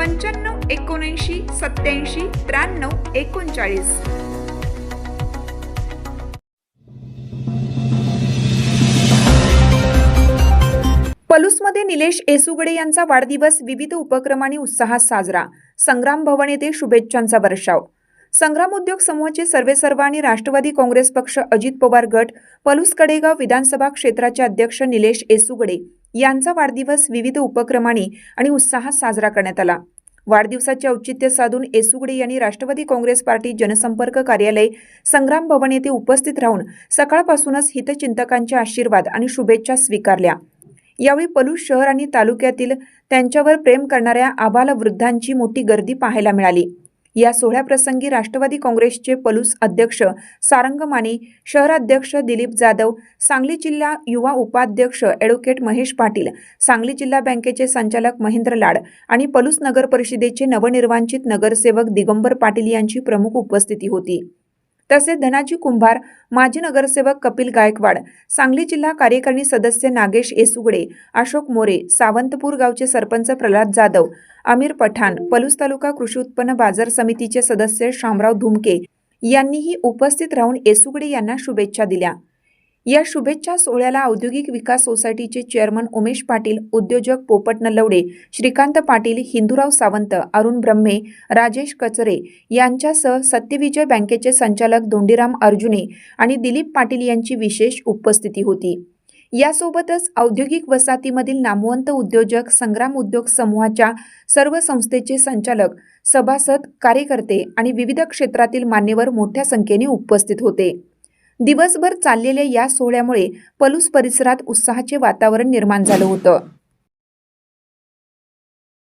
पंच्याण्णव एकोणऐंशी सत्याऐंशी त्र्याण्णव एकोणचाळीस. पलूसमध्ये निलेश एसुगडे यांचा वाढदिवस विविध उपक्रमांनी उत्साहात साजरा. संग्राम भवन येथे शुभेच्छांचा वर्षाव. संग्राम उद्योग समूहाचे सर्वेसर्वा आणि राष्ट्रवादी काँग्रेस पक्ष अजित पवार गट पलूस कडेगाव विधानसभा क्षेत्राचे अध्यक्ष निलेश एसुगडे यांचा वाढदिवस विविध उपक्रमांनी आणि उत्साहात साजरा करण्यात आला. वाढदिवसाचे औचित्य साधून एसुगडे यांनी राष्ट्रवादी काँग्रेस पार्टी जनसंपर्क कार्यालय संग्राम भवन येथे उपस्थित राहून सकाळपासूनच हितचिंतकांचे आशीर्वाद आणि शुभेच्छा स्वीकारल्या. यावेळी पलूस शहर आणि तालुक्यातील त्यांच्यावर प्रेम करणाऱ्या आबालवृद्धांची मोठी गर्दी पाहायला मिळाली. या सोहळ्याप्रसंगी राष्ट्रवादी काँग्रेसचे पलूस अध्यक्ष सारंग माने शहराध्यक्ष दिलीप जाधव सांगली जिल्हा युवा उपाध्यक्ष ॲडव्होकेट महेश पाटील सांगली जिल्हा बँकेचे संचालक महेंद्र लाड आणि पलूस नगर परिषदेचे नवनिर्वांचित नगरसेवक दिगंबर पाटील यांची प्रमुख उपस्थिती होती. तसेच धनाजी कुंभार माजी नगरसेवक कपिल गायकवाड सांगली जिल्हा कार्यकारिणी सदस्य नागेश येसुगडे अशोक मोरे सावंतपूर गावचे सरपंच प्रल्हाद जाधव आमिर पठाण पलूस तालुका कृषी उत्पन्न बाजार समितीचे सदस्य शामराव धुमके यांनीही उपस्थित राहून येसुगडे यांना शुभेच्छा दिल्या. या शुभेच्छा सोहळ्याला औद्योगिक विकास सोसायटीचे चेअरमन उमेश पाटील उद्योजक पोपट नलवडे श्रीकांत पाटील हिंदूराव सावंत अरुण ब्रह्मे राजेश कचरे यांच्यासह सत्यविजय बँकेचे संचालक धोंडीराम अर्जुने आणि दिलीप पाटील यांची विशेष उपस्थिती होती. यासोबतच औद्योगिक वसाहतीमधील नामवंत उद्योजक संग्राम उद्योग समूहाच्या सर्व संस्थेचे संचालक सभासद कार्यकर्ते आणि विविध क्षेत्रातील मान्यवर मोठ्या संख्येने उपस्थित होते. दिवसभर चाललेल्या या सोहळ्यामुळे पलूस परिसरात उत्साहाचे वातावरण निर्माण झालं होतं.